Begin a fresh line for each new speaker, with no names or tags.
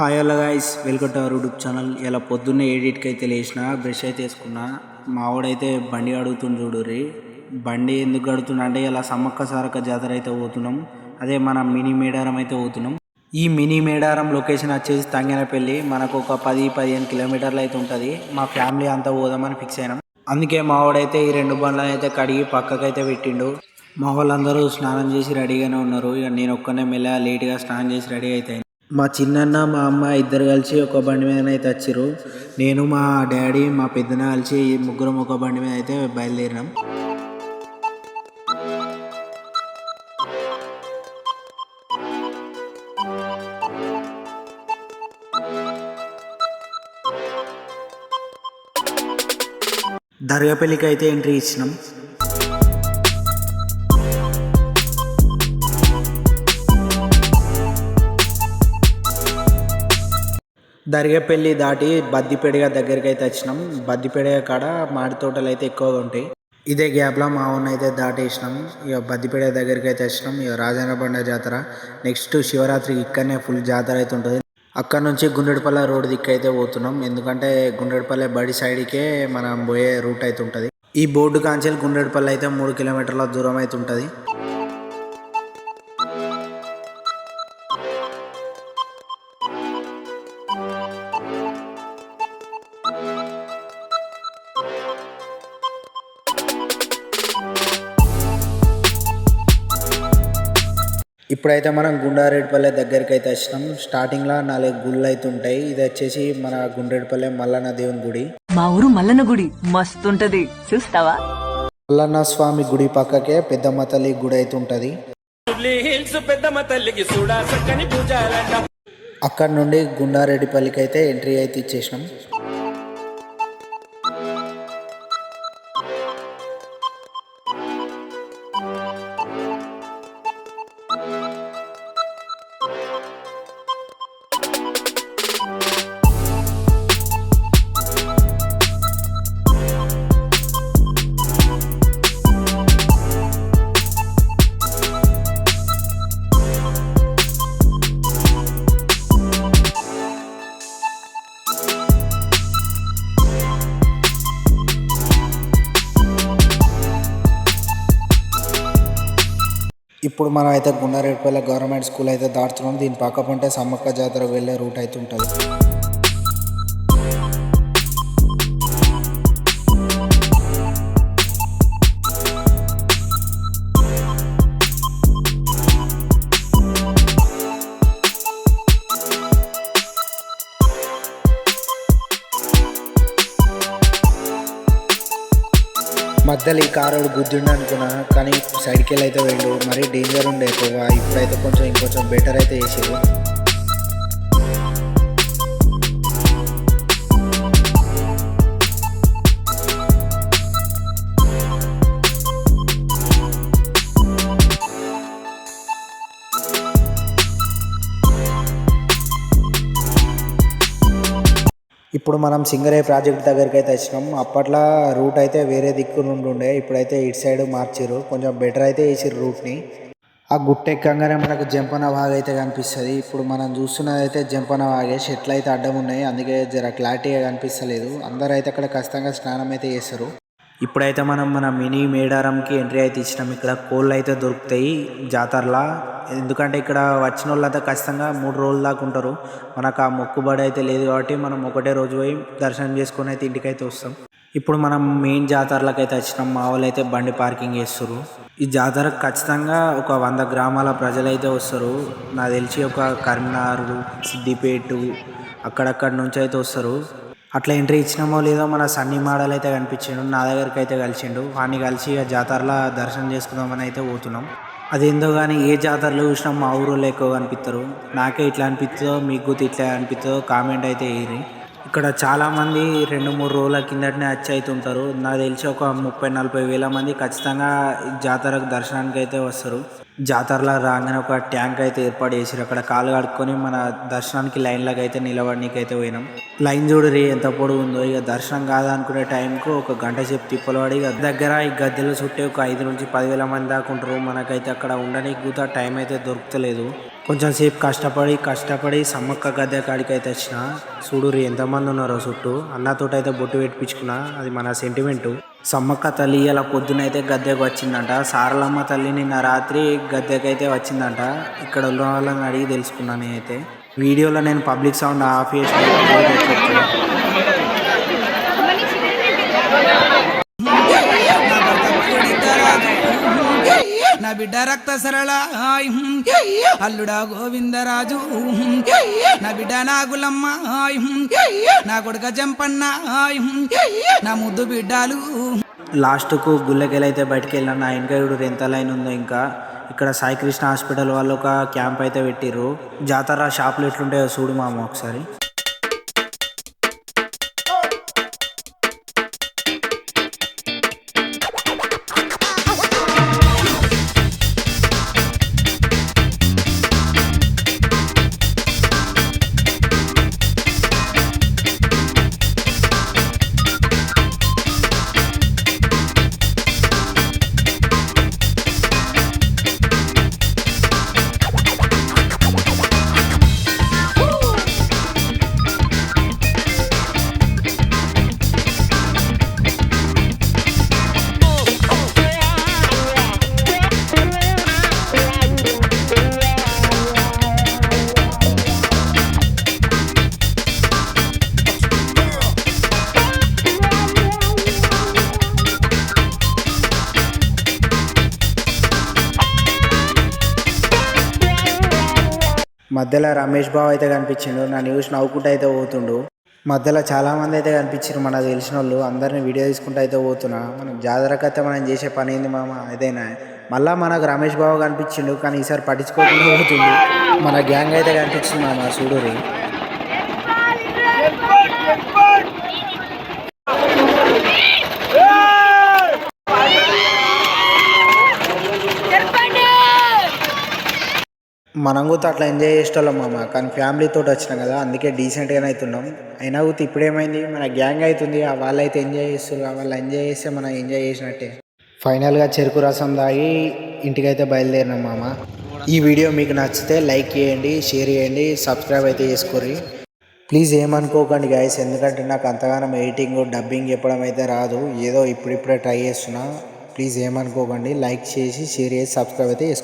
Hi అలా guys welcome to our YouTube channel ఇలా పొద్దున్నే ఎడిట్కి అయితే లేచిన బ్రష్ అయితే వేసుకున్నా మావాడైతే బండి అడుగుతుంది చూడుర్రి బండి ఎందుకు అడుగుతున్నా అంటే ఇలా సమ్మక్క సారక్క జాతర అయితే పోతున్నాం. అదే మన మినీ మేడారం అయితే పోతున్నాం. ఈ మినీ మేడారం లొకేషన్ వచ్చేసి తంగినపల్లి. మనకు ఒక పది పదిహేను కిలోమీటర్లు అయితే ఉంటుంది. మా ఫ్యామిలీ అంతా పోదామని ఫిక్స్ అయినాం. అందుకే మావాడైతే ఈ రెండు బండ్లను అయితే కడిగి పక్కకైతే పెట్టిండు. మా వాళ్ళందరూ స్నానం చేసి రెడీగానే ఉన్నారు. ఇక నేను ఒక్కనే మెల్ల లేట్గా స్నానం చేసి రెడీ అయితే మా చిన్నన్న మా అమ్మ ఇద్దరు కలిసి ఒక బండి మీద అయితే వచ్చారు నేను మా డాడీ మా పెద్దన కలిసి ఈ ముగ్గురం ఒక బండి మీద అయితే బయలుదేరినాం. దర్గాపల్లికి అయితే ఎంట్రీ ఇచ్చినాం. దర్గాపల్లి దాటి బద్దిపేడిగ దగ్గరికి అయితే వచ్చినాం. బద్దిపేడిగ కాడ మాడి తోటలు అయితే ఎక్కువగా ఉంటాయి. ఇదే గ్యాప్లో మా ఊరిని అయితే దాటేసినాం. ఇక బద్దిపేడిగ దగ్గరికి అయితే వచ్చినాం. ఇక రాజేంద్ర బండ జాతర నెక్స్ట్ శివరాత్రికి ఇక్కడనే ఫుల్ జాతర అయితే ఉంటుంది. అక్కడ నుంచి గుండెడిపల్లె రోడ్ దిక్కు అయితే పోతున్నాం. ఎందుకంటే గుండెడిపల్లె బడి సైడ్కే మనం పోయే రూట్ అయితే ఉంటుంది. ఈ బోర్డు కాంచెల్ గుండెడిపల్లె అయితే మూడు కిలోమీటర్ల దూరం అయితే ఉంటుంది. ఇప్పుడైతే మనం గుండారెడ్డిపల్లె దగ్గరికి అయితే వచ్చినాం. స్టార్టింగ్లో నాలుగు గుళ్ళు అయితే ఉంటాయి ఇది వచ్చేసి మన గుండ్రేడుపల్లె మల్లన్న దేవుని గుడి.
మా ఊరు మల్లన్న గుడి. మస్తుంటది. చూస్తావా?
మల్లన్న స్వామి గుడి పక్కకే పెద్దమ్మ తల్లి గుడి అయితే ఉంటుంది అక్కడ నుండి గుండారెడ్డిపల్లికి అయితే ఎంట్రీ అయితే ఇచ్చేసినాం. ఇప్పుడు మనం అయితే గుండారెడ్డిపల్లె గవర్నమెంట్ స్కూల్ అయితే దాటుతున్నాం. దీని పక్క పంటే సమ్మక్క జాతర వెళ్ళే రూట్ అయితే ఉంటుంది. మధ్యలో ఈ కారు గుద్దిండు అనుకున్నా కానీ సైడ్కి వెళ్ళి అయితే వెళ్ళు మరీ డేంజర్ ఉండే ఎక్కువ ఇప్పుడైతే కొంచెం ఇంకొంచెం బెటర్ అయితే చేసేది ఇప్పుడు మనం సింగరే ప్రాజెక్ట్ దగ్గరికి అయితే వచ్చినాం. అప్పట్లో రూట్ అయితే వేరే దిక్కు నుండి ఉండే ఇప్పుడైతే ఇటు సైడ్ మార్చిర్రు. కొంచెం బెటర్ అయితే వేసారు రూట్ని. ఆ గుట్ట ఎక్కగానే మనకు జంపన వాగ్ అయితే కనిపిస్తుంది. ఇప్పుడు మనం చూస్తున్నది అయితే జంపన వాగే. చెట్లు అయితే అడ్డం ఉన్నాయి. అందుకే జర క్లారిటీగా కనిపిస్తలేదు. అందరూ అయితే అక్కడ ఖచ్చితంగా స్నానం అయితే చేస్తారు. ఇప్పుడైతే మనం మన మినీ మేడారంకి ఎంట్రీ అయితే ఇచ్చినాం. ఇక్కడ కోళ్ళు అయితే దొరుకుతాయి జాతరలా. ఎందుకంటే ఇక్కడ వచ్చిన వాళ్ళంతా ఖచ్చితంగా మూడు రోజుల దాకా ఉంటారు. మనకు ఆ మొక్కుబడి అయితే లేదు కాబట్టి మనం ఒకటే రోజు పోయి దర్శనం చేసుకొని అయితే ఇంటికైతే వస్తాం. ఇప్పుడు మనం మెయిన్ జాతరలకు అయితే వచ్చినాం. మా వాళ్ళు అయితే బండి పార్కింగ్ చేస్తారు ఈ జాతరకు ఖచ్చితంగా ఒక వంద గ్రామాల ప్రజలైతే వస్తారు. నాకు తెలిసి ఒక కరీంనగర్ సిద్దిపేట అక్కడక్కడ నుంచి అయితే వస్తారు. అట్లా ఎంట్రీ ఇచ్చినామో లేదో మన సన్నీ మోడల్ అయితే కనిపించిండు నా దగ్గరికి అయితే కలిసిండు. వాడిని కలిసి ఇక జాతరలో దర్శనం చేసుకుందామని అయితే పోతున్నాం. అదేందో కానీ ఏ జాతరలో చూసినా మా ఊరోళ్ళు ఎక్కువ కనిపిస్తారు నాకే ఇట్లా అనిపిస్తుందో మీకు గుర్తు ఇట్లా అనిపిస్తుందో కామెంట్ అయితే వేయరు ఇక్కడ చాలామంది రెండు మూడు రోజుల కిందటనే వచ్చి అయితే ఉంటారు. నాకు తెలిసి ఒక ముప్పై నలభై వేల మంది ఖచ్చితంగా జాతరకు దర్శనానికి అయితే వస్తారు. జాతరలో రాగానే ఒక ట్యాంక్ అయితే ఏర్పాటు చేసారు అక్కడ కాలు కడుక్కొని మన దర్శనానికి లైన్లోకి అయితే నిలబడనీకి అయితే పోయినాం. లైన్ చూడరి ఎంత పొడుగు ఉందో ఇక దర్శనం కాదా అనుకునే టైంకు ఒక గంట సేపు తిప్పలు పడి ఇక దగ్గర ఈ గద్దెలు చుట్టే ఒక ఐదు నుంచి పదివేల మంది దాకా ఉంటారు మనకైతే అక్కడ ఉండడానికి కూడా టైం అయితే దొరుకుతలేదు. కొంచెం సేపు కష్టపడి కష్టపడి సమ్మక్క గద్దె కాడికి అయితే వచ్చిన చూడురి ఎంతమంది ఉన్నారో చుట్టూ. అన్నతోటి అయితే బొట్టు పెట్టించుకున్నా అది మన సెంటిమెంటు సమ్మక్క తల్లి ఇలా పొద్దునైతే గద్దెకు వచ్చిందంట. సారలమ్మ తల్లి నిన్న రాత్రి గద్దెకైతే వచ్చిందంట. ఇక్కడ ఉన్న వాళ్ళని అడిగి తెలుసుకున్నాను నేనైతే. వీడియోలో నేను పబ్లిక్ సౌండ్ ఆఫ్ చేసి
బిడ్డ రక్త సరళ. అల్లుడా గోవిందరాజు. నా బిడ్డ నాగులమ్మ. నా కొడుక జంపన్న. నా ముద్దు బిడ్డలు.
లాస్ట్కు గుళ్ళకెళ్ళైతే బయటికి వెళ్ళాను నా వెనక ఇప్పుడు ఎంత లైన్ ఉందో ఇంకా. ఇక్కడ సాయికృష్ణ హాస్పిటల్ వాళ్ళు ఒక క్యాంప్ అయితే పెట్టిర్రు. జాతర షాపులు ఎట్లుంటాయో చూడు మామ ఒకసారి. మధ్యలో రమేష్ బాబు అయితే కనిపించిండు నా న్యూస్ నవ్వుకుంటూ అయితే పోతుండు. మధ్యలో చాలా మంది అయితే కనిపించారు మనకు తెలిసిన వాళ్ళు అందరిని వీడియో తీసుకుంటూ అయితే పోతున్నా. మనం జాతరకు అయితే మనం చేసే పని ఏంది మామ? ఏదైనా. మళ్ళా మనకు రమేష్ బాబు కనిపించిండు కానీ ఈసారి పట్టించుకోకుండా పోతుండు. మన గ్యాంగ్ అయితే కనిపించింది మామ చూడురి మనం కూడా అట్లా ఎంజాయ్ చేసేటోళ్ళం మామ. కానీ ఫ్యామిలీతో వచ్చినాం కదా అందుకే డీసెంట్గానే అవుతున్నాం. అయినా కూడా ఇప్పుడేమైంది మన గ్యాంగ్ అవుతుంది ఆ వాళ్ళైతే ఎంజాయ్ చేస్తున్నారు వాళ్ళు ఎంజాయ్ చేస్తే మనం ఎంజాయ్ చేసినట్టే. ఫైనల్గా చెరుకు రసం తాగి ఇంటికైతే బయలుదేరినాం మామ. ఈ వీడియో మీకు నచ్చితే లైక్ చేయండి షేర్ చేయండి సబ్స్క్రైబ్ అయితే చేసుకోరి ప్లీజ్ ఏమనుకోకండి గాయస్ ఎందుకంటే నాకు అంతగానం ఎడిటింగ్ డబ్బింగ్ చెప్పడం అయితే రాదు. ఏదో ఇప్పుడిప్పుడే ట్రై చేస్తున్నా. ప్లీజ్ ఏమనుకోకండి లైక్ చేసి షేర్ చేసి సబ్స్క్రైబ్ అయితే చేసుకోండి